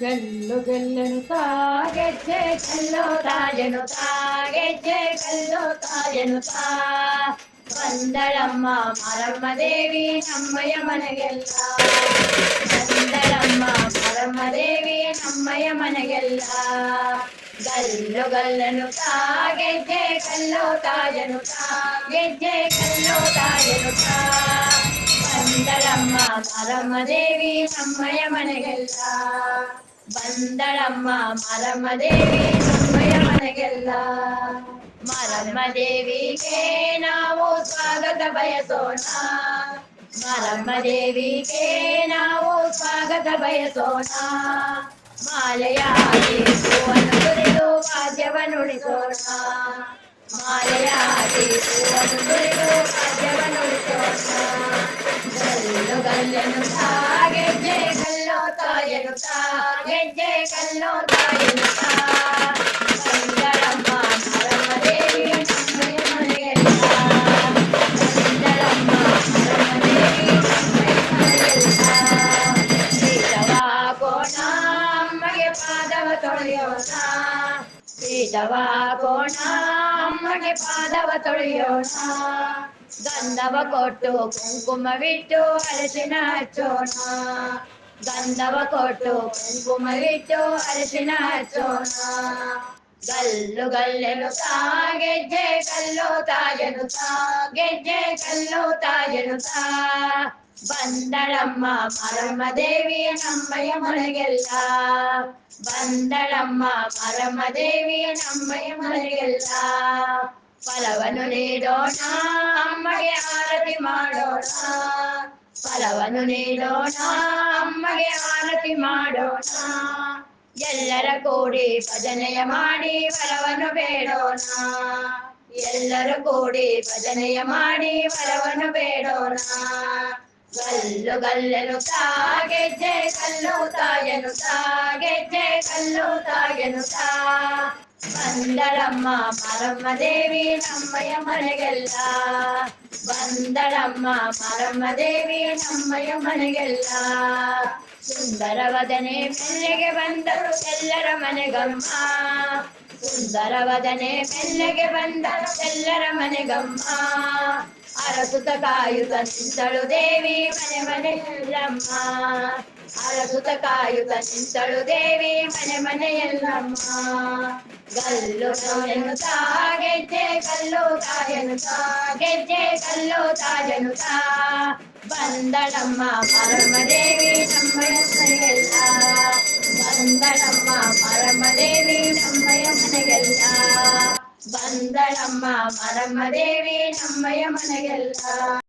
గల్లు గల్లను తాగెచ్చే కల్లో తాయను తాగెచ్చే కల్లో తాయను తా. వందడమ్మ మరమ్మదేవి నమ్మయ మనగెల్ల వందడమ్మ మరమ్మదేవి నమ్మయ మనగెల్ల గల్లు గల్లను తాగెచ్చే కల్లో తాయను తాగెచ్చే కల్లో తాయను తా. ಬಂದಳಮ್ಮ ಮರಮದೇವಿ ನಮ್ಮಯ ಮನೆಗೆಲ್ಲ ಬಂದಳಮ್ಮ ಮರಮದೇವಿ ನಮ್ಮಯ ಮನೆಗೆಲ್ಲ ಮರಮದೇವಿಗೆ ನಾವು ಸ್ವಾಗತ ಬಯಸೋಣ ಮರಮದೇವಿಗೆ ನಾವು ಸ್ವಾಗತ ಬಯಸೋಣ ಮಾಲೆಯಾಗಿ ಪಾದವ ತೊಳೆಯೋಣ ಶ್ರೀತವಾ ಕೋಣ ಅಮ್ಮಗೆ ಪಾದವ ತೊಳೆಯೋಣ ಗಂಧವ ಕೊಟ್ಟು ಕುಂಕುಮವಿಟ್ಟು ಅರಸಿನ ಹಚ್ಚೋಣ ಗಂಧವ ಕೊಟ್ಟು ಕುಂಕುಮವಿಟ್ಟು ಅರಸಿನ ಹಚ್ಚೋಣ ಗಲ್ಲು ಗಲ್ಲೆನು ಗೆಜ್ಜೆ ಕಲ್ಲು ತಾಜನು ತಾ ಗೆಜ್ಜೆ ಕಲ್ಲು ತಾಜನು ತಾ ಬಂದಳಮ್ಮ, ಪರಮ ದೇವಿಯ ನಮ್ಮಯ ಮನೆಗೆಲ್ಲ. ಬಂದಳಮ್ಮ, ಪರಮ ದೇವಿಯ ನಮ್ಮಯ ಮನೆಗೆಲ್ಲ. ಫಲವನ್ನು ನೀಡೋಣ, ಅಮ್ಮಗೆ ಆರತಿ ಮಾಡೋಣ. ಫಲವನ್ನು ನೀಡೋಣ, ಅಮ್ಮಗೆ ಆರತಿ ಮಾಡೋಣ. ಎಲ್ಲರ ಕೋಡಿ ಭಜನೆಯ ಮಾಡಿ ವರವನ್ನು ಬೇಡೋಣ. ಎಲ್ಲರ ಕೋಡಿ ಭಜನೆಯ ಮಾಡಿ ವರವನ್ನು ಬೇಡೋಣ. ಗಲ್ಲು ಗಲ್ಲನು ಸಾಗೆಜ್ಜೆ ಕಲ್ಲು ತಾಯನು ಸಾಗೆಜ್ಜೆ ಕಲ್ಲು ತಾಯನು ತಾ. ಬಂದಳಮ್ಮ ಮರಮ್ಮ ದೇವಿ ನಮ್ಮಯ ಮನೆಗೆಲ್ಲ. ಬಂದಳಮ್ಮ ಮರಮ್ಮ ದೇವಿ ನಮ್ಮಯ ಮನೆಗೆಲ್ಲ. ಸುಂದರವದನೆ ಮೆಲ್ಲೆಗೆ ಬಂದರು ಎಲ್ಲರ ಮನೆಗಮ್ಮ. ಸುಂದರವದನೆ ಮೆಲ್ಲೆಗೆ ಬಂದರು ಎಲ್ಲರ ಮನೆಗಮ್ಮ. ಅರಸುತ ಕಾಯುತ ನಿಂತಳು ದೇವಿ ಮನೆ ಮನೆ ಎಲ್ಲಮ್ಮ ಅರಸುತ ಕಾಯುತ ನಿಂತಳು ದೇವಿ ಮನೆ ಮನೆ ಎಲ್ಲಮ್ಮ ಗಲ್ಲು ತಾಯನು ತಾ ಗೆಜ್ಜೆ ಕಲ್ಲು ತಾಯನು ತಾ ಗೆಜ್ಜೆ ಕಲ್ಲು ತಾಯನು ತಾ ಬಂದಳಮ್ಮ ಪರಮದೇವಿ ನಮ್ಮಯ ಮನೆಗೆಲ್ಲ ಬಂದಳಮ್ಮ ಪರಮದೇವಿ ನಮ್ಮಯ ಮನೆಗೆಲ್ಲ ಬಂದಳಮ್ಮ ಪರಮದೇವಿ ನಮ್ಮಯ ಮನೆಗೆಲ್ಲ